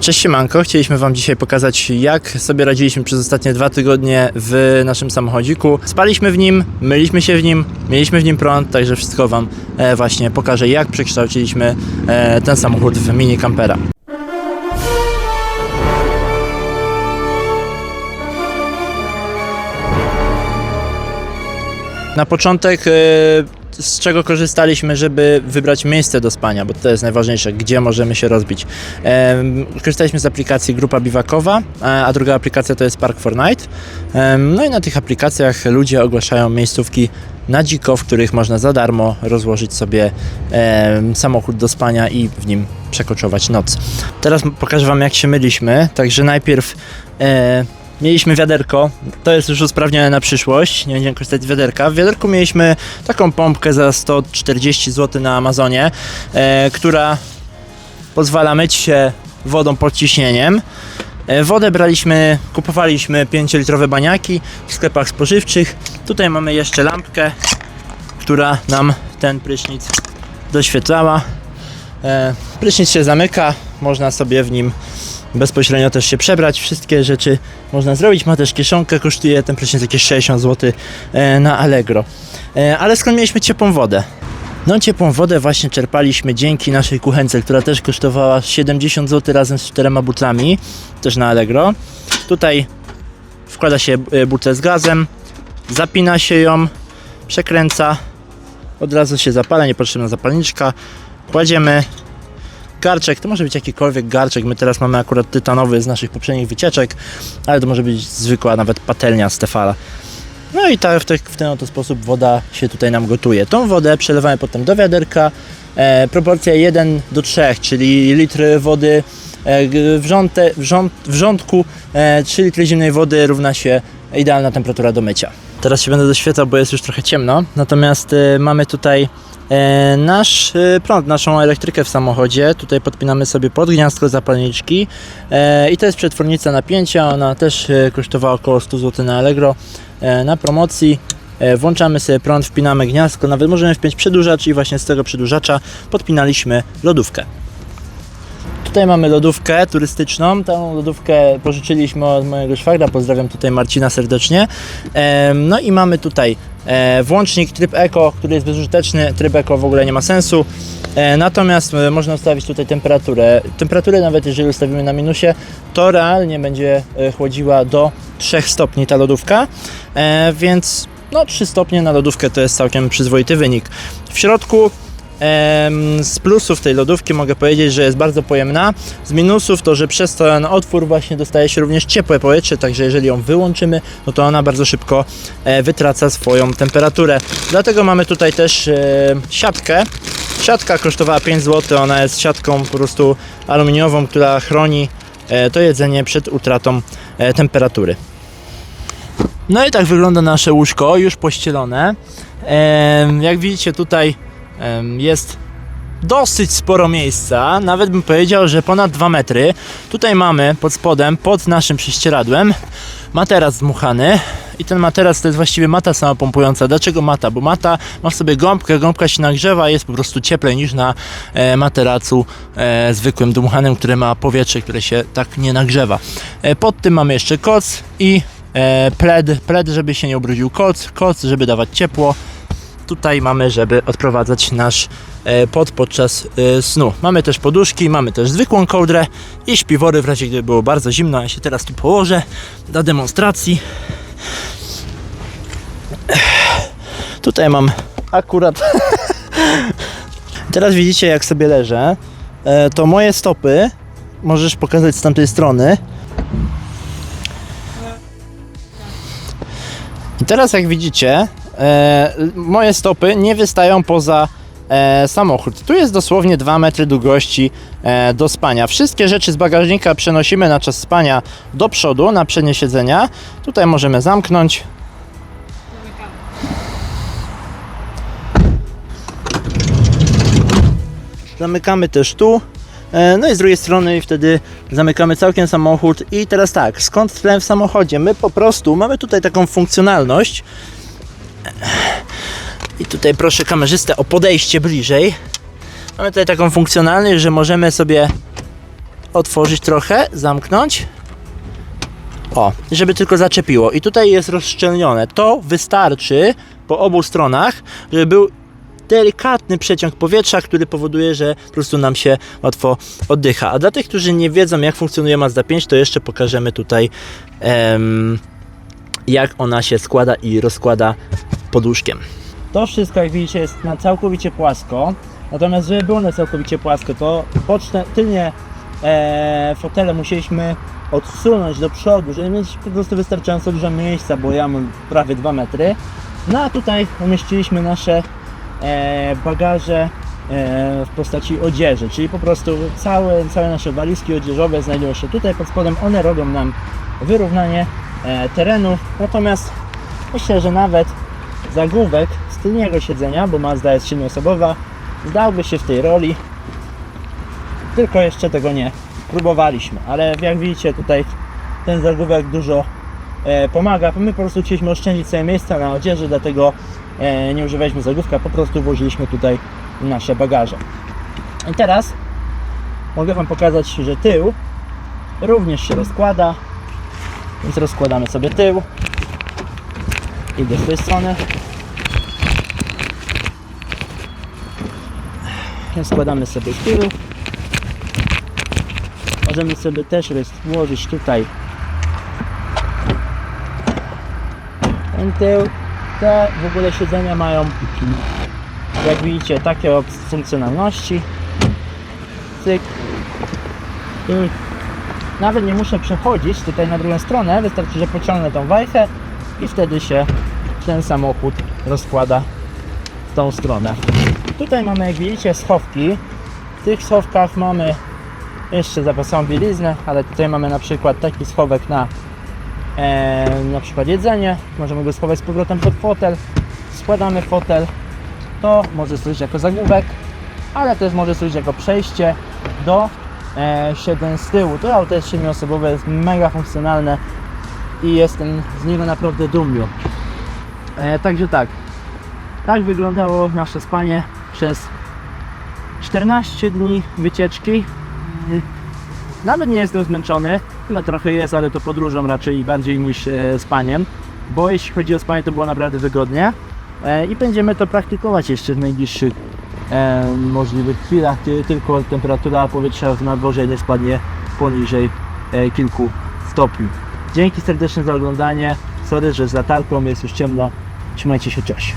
Cześć siemanko, chcieliśmy Wam dzisiaj pokazać jak sobie radziliśmy przez ostatnie dwa tygodnie w naszym samochodziku. Spaliśmy w nim, myliśmy się w nim, mieliśmy w nim prąd, także wszystko Wam e, właśnie pokażę jak przekształciliśmy e, ten samochód w mini kampera. Na początek e, z czego korzystaliśmy, żeby wybrać miejsce do spania, bo to jest najważniejsze, gdzie możemy się rozbić. Korzystaliśmy z aplikacji Grupa Biwakowa, a a druga aplikacja to jest Park for Night. No i na tych aplikacjach ludzie ogłaszają miejscówki na dziko, w których można za darmo rozłożyć sobie em, samochód do spania i w nim przekoczować noc. Teraz pokażę Wam jak się myliśmy, także najpierw e, Mieliśmy wiaderko, to jest już usprawnione na przyszłość, nie będziemy korzystać z wiaderka. W wiaderku mieliśmy taką pompkę za 140 zł na Amazonie, e, która pozwala myć się wodą pod ciśnieniem. E, wodę braliśmy, kupowaliśmy 5-litrowe baniaki w sklepach spożywczych. Tutaj mamy jeszcze lampkę, która nam ten prysznic doświetlała. E, prysznic się zamyka, można sobie w nim bezpośrednio też się przebrać. Wszystkie rzeczy można zrobić. Ma też kieszonkę, kosztuje ten prysznic jakieś 60 zł e, na Allegro. E, Ale skąd mieliśmy ciepłą wodę? No ciepłą wodę właśnie czerpaliśmy dzięki naszej kuchence, która też kosztowała 70 zł razem z czterema butlami, też na Allegro. Tutaj wkłada się butlę z gazem, zapina się ją, przekręca, od razu się zapala, niepotrzebna zapalniczka. Kładziemy garczek, to może być jakikolwiek garczek, my teraz mamy akurat tytanowy z naszych poprzednich wycieczek, ale to może być zwykła nawet patelnia z Tefala. No i tak w, w ten oto sposób woda się tutaj nam gotuje. Tą wodę przelewamy potem do wiaderka, e, proporcja 1 do 3, czyli litr wody e, g- w, rząte, w, rząd, w rządku, e, 3 litry zimnej wody równa się idealna temperatura do mycia. Teraz się będę doświetlał, bo jest już trochę ciemno, natomiast e, mamy tutaj nasz e, prąd, naszą elektrykę w samochodzie. Tutaj podpinamy sobie pod gniazdko zapalniczki e, i to jest przetwornica napięcia. Ona też e, kosztowała około 100 zł na Allegro e, na promocji. E, Włączamy sobie prąd, wpinamy gniazdko, nawet możemy wpiąć przedłużacz i właśnie z tego przedłużacza podpinaliśmy lodówkę. Tutaj mamy lodówkę turystyczną. Tą lodówkę pożyczyliśmy od mojego szwagra. Pozdrawiam tutaj Marcina serdecznie. No i mamy tutaj e, włącznik tryb Eco, który jest bezużyteczny. Tryb Eco w ogóle nie ma sensu. E, Natomiast e, można ustawić tutaj temperaturę. Temperaturę nawet jeżeli ustawimy na minusie, to realnie będzie e, chłodziła do 3 stopni ta lodówka. E, Więc no 3 stopnie na lodówkę to jest całkiem przyzwoity wynik. W środku Z plusów tej lodówki mogę powiedzieć, że jest bardzo pojemna. Z minusów to, że przez ten otwór właśnie dostaje się również ciepłe powietrze, także jeżeli ją wyłączymy, no to ona bardzo szybko e, wytraca swoją temperaturę. Dlatego mamy tutaj też e, siatkę. Siatka kosztowała 5 zł, ona jest siatką po prostu aluminiową, która chroni e, to jedzenie przed utratą temperatury. No i tak wygląda nasze łóżko, już pościelone. Jak widzicie tutaj jest dosyć sporo miejsca, nawet bym powiedział, że ponad 2 metry. Tutaj mamy pod spodem, pod naszym prześcieradłem, materac dmuchany i ten materac to jest właściwie mata samopompująca. Dlaczego mata? Bo mata ma w sobie gąbkę, gąbka się nagrzewa, jest po prostu cieplej niż na e, materacu e, zwykłym dmuchanym, który ma powietrze, które się tak nie nagrzewa. E, pod tym mamy jeszcze koc i e, pled, pled, żeby się nie ubrudził koc, koc, żeby dawać ciepło tutaj mamy, żeby odprowadzać nasz e, pot podczas e, snu. Mamy też poduszki, mamy też zwykłą kołdrę i śpiwory w razie gdyby było bardzo zimno. Ja się teraz tu położę dla demonstracji. Tutaj mam akurat. teraz widzicie jak sobie leżę. E, to moje stopy możesz pokazać z tamtej strony. I teraz jak widzicie, e, moje stopy nie wystają poza e, samochód. Tu jest dosłownie 2 metry długości e, do spania. Wszystkie rzeczy z bagażnika przenosimy na czas spania do przodu, na przednie siedzenia. Tutaj możemy zamknąć. Zamykamy też tu. E, No i z drugiej strony wtedy zamykamy całkiem samochód. I teraz tak, skąd tlen w samochodzie? My po prostu mamy tutaj taką funkcjonalność. I tutaj proszę kamerzystę o podejście bliżej. Mamy tutaj taką funkcjonalność, że możemy sobie otworzyć trochę, zamknąć. O, żeby tylko zaczepiło. I tutaj jest rozszczelnione. To wystarczy po obu stronach, żeby był delikatny przeciąg powietrza, który powoduje, że po prostu nam się łatwo oddycha. A dla tych, którzy nie wiedzą, jak funkcjonuje Mazda 5, to jeszcze pokażemy tutaj, em, jak ona się składa i rozkłada pod łóżkiem. To wszystko, jak widzicie, jest na całkowicie płasko. Natomiast, żeby było na całkowicie płasko, to boczne, tylnie e, fotele musieliśmy odsunąć do przodu, żeby mieć po prostu wystarczająco dużo miejsca, bo ja mam prawie 2 metry. No a tutaj umieściliśmy nasze e, bagaże e, w postaci odzieży, czyli po prostu całe, całe nasze walizki odzieżowe znajdują się tutaj pod spodem. One robią nam wyrównanie e, terenu, natomiast myślę, że nawet zagłówek z tylniego siedzenia, bo Mazda jest siedmioosobowa, zdałby się w tej roli, tylko jeszcze tego nie próbowaliśmy, ale jak widzicie tutaj ten zagłówek dużo e, pomaga, my po prostu chcieliśmy oszczędzić sobie miejsca na odzieży, dlatego e, nie używaliśmy zagłówka, po prostu włożyliśmy tutaj nasze bagaże. I teraz mogę Wam pokazać, że tył również się rozkłada, więc rozkładamy sobie tył. Idę z tej strony. Składamy sobie tył. Możemy sobie też rozłożyć tutaj ten tył. Te w ogóle siedzenia mają, jak widzicie, takie funkcjonalności. Cyk. Nawet nie muszę przechodzić tutaj na drugą stronę, wystarczy, że pociągnę tą wajchę i wtedy się ten samochód rozkłada w tą stronę. Tutaj mamy, jak widzicie, schowki. W tych schowkach mamy jeszcze zapasową bieliznę, ale tutaj mamy na przykład taki schowek na e, na przykład jedzenie. Możemy go schować z powrotem pod fotel. Składamy fotel. To może służyć jako zagłówek, ale też może służyć jako przejście do e, siedzeń z tyłu. To auto jest siedmioosobowe, jest mega funkcjonalne i jestem z niego naprawdę dumny. E, także tak, tak wyglądało nasze spanie przez 14 dni wycieczki. Mm, Nawet nie jestem zmęczony, chyba trochę jest, ale to podróżą raczej bardziej niż e, spaniem, bo jeśli chodzi o spanie to było naprawdę wygodnie e, i będziemy to praktykować jeszcze w najbliższych e, możliwych chwilach, kiedy tylko temperatura powietrza w nadworze nie spadnie poniżej e, kilku stopni. Dzięki serdecznie za oglądanie. Sorry, że z latarką jest już ciemno. Trzymajcie się, cześć.